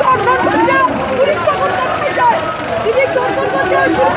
দর্শন করছে পুলিশ তখন করতে যায়। সিভিক দর্শন করছে আর পুলিশ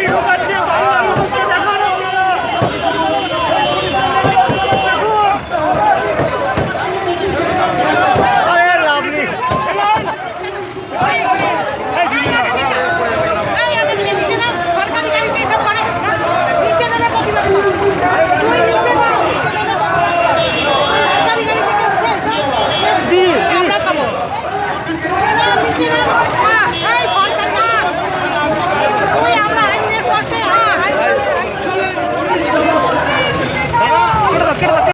are you